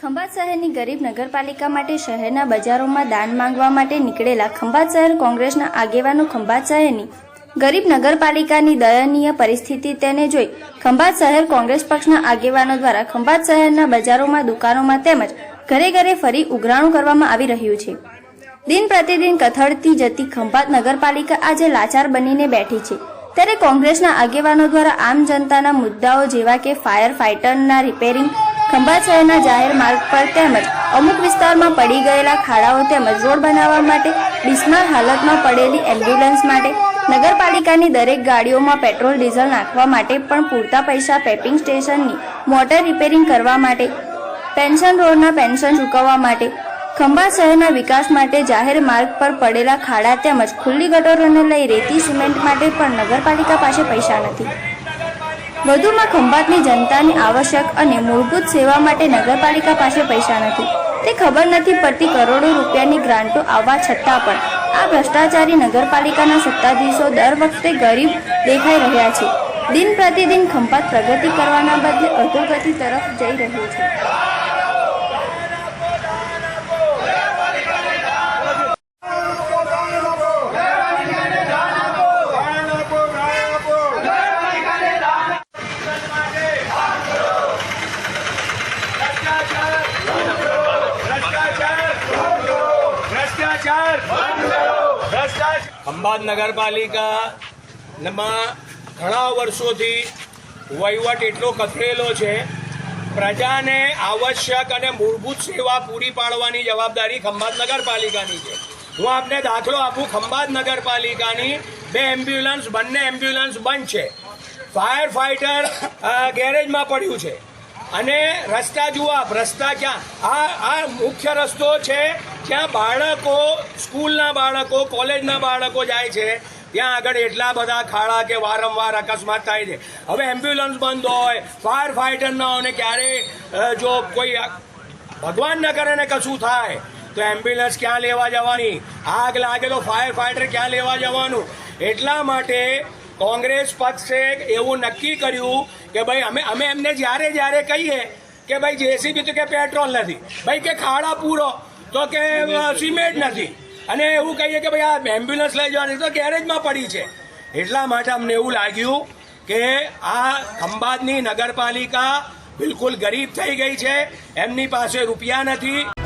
ખંભાત શહેરની ગરીબ નગરપાલિકા માટે શહેરના બજારોમાં દાન માંગવા માટે નીકળેલા ખંભાત શહેર કોંગ્રેસના આગેવાનો ખંભાત શહેરની ગરીબ નગરપાલિકાની દયનીય પરિસ્થિતિ તેને જોઈ ખંભાત શહેર કોંગ્રેસ પક્ષના આગેવાનો દ્વારા ખંભાત શહેરના બજારોમાં, દુકાનોમાં તેમજ ઘરે ઘરે ફરી ઉઘરાણું કરવામાં આવી રહ્યું છે. દિન પ્રતિદિન કથળતી જતી ખંભાત નગરપાલિકા આજે લાચાર બનીને બેઠી છે. ત્યારે કોંગ્રેસના આગેવાનો દ્વારા આમ જનતાના મુદ્દાઓ જેવા કે ફાયર ફાઇટરના રિપેરિંગ ખંભાત શહેરના જાહેર માર્ગ પર તેમજ અમુક વિસ્તારમાં પડી ગયેલા ખાડાઓ તેમજ રોડ બનાવવા માટે બિસ્માર હાલતમાં પડેલી એમ્બ્યુલન્સ માટે નગરપાલિકાની દરેક ગાડીઓમાં પેટ્રોલ, ડીઝલ નાખવા માટે પણ પૂરતા પૈસા પેપિંગ સ્ટેશનની મોટર રિપેરિંગ કરવા માટે, પેન્શન રોડના પેન્શન ચૂકવવા માટે ખંભાત શહેરના વિકાસ માટે જાહેર માર્ગ પર પડેલા ખાડા તેમજ ખુલ્લી ગટરોને લઈ રેતી સિમેન્ટ માટે પણ નગરપાલિકા પાસે પૈસા નથી. વધુમાં ખંભાતની જનતાની આવશ્યક અને મૂળભૂત સેવા માટે નગરપાલિકા પાસે પૈસા નથી. તે ખબર નથી પડતી કરોડો રૂપિયાની ગ્રાન્ટો આવવા છતાં પણ આ ભ્રષ્ટાચારી નગરપાલિકાના સત્તાધીશો દર વખતે ગરીબ દેખાઈ રહ્યા છે. દિન પ્રતિદિન ખંભાત પ્રગતિ કરવાના બદલે અધોગતિ તરફ જઈ રહ્યું છે. ભ્રષ્ટાચાર ભ્રષ્ટાચાર નગરપાલિકામાં ઘણા વર્ષોથી વહીવટ એટલો કથળેલો છે. પ્રજાને આવશ્યક અને મૂળભૂત સેવા પૂરી પાડવાની જવાબદારી ખંભાત નગરપાલિકાની છે. હું આપને દાખલો આપું. ખંભાત નગરપાલિકાની બે એમ્બ્યુલન્સ, બંને એમ્બ્યુલન્સ બંધ છે. ફાયર ફાઇટર ગેરેજમાં પડ્યું છે. અને રસ્તા જુઓ આપ, રસ્તા ક્યાં? આ આ મુખ્ય રસ્તો છે જ્યાં બાળકો, સ્કૂલના બાળકો, કોલેજના બાળકો જાય છે, ત્યાં આગળ એટલા બધા ખાડા કે વારંવાર અકસ્માત થાય છે. હવે એમ્બ્યુલન્સ બંધ હોય ફાયર ફાઇટર ન હોય ક્યારે જો કોઈ ભગવાન ન કરે ને કશું થાય, તો એમ્બ્યુલન્સ ક્યાં લેવા જવાની? આગ લાગે તો ફાયર ફાઇટર ક્યાં લેવા જવાનું? એટલા માટે કોંગ્રેસ પક્ષે એવું નક્કી કર્યું કે ભાઈ, અમે અમે એમને જ્યારે જ્યારે કહીએ કે ભાઈ, જેસીબી તો કે પેટ્રોલ નથી. ભાઈ, કે ખાડા પૂરો. તો કે સિમેન્ટ નથી. અને એવું કહીએ કે ભાઈ, આ એમ્બ્યુલન્સ લઈ જવાની તો ગેરેજમાં પડી છે. એટલા માટે અમને એવું લાગ્યું કે આ ખંભાતની નગરપાલિકા બિલકુલ ગરીબ થઈ ગઈ છે. એમની પાસે રૂપિયા નથી.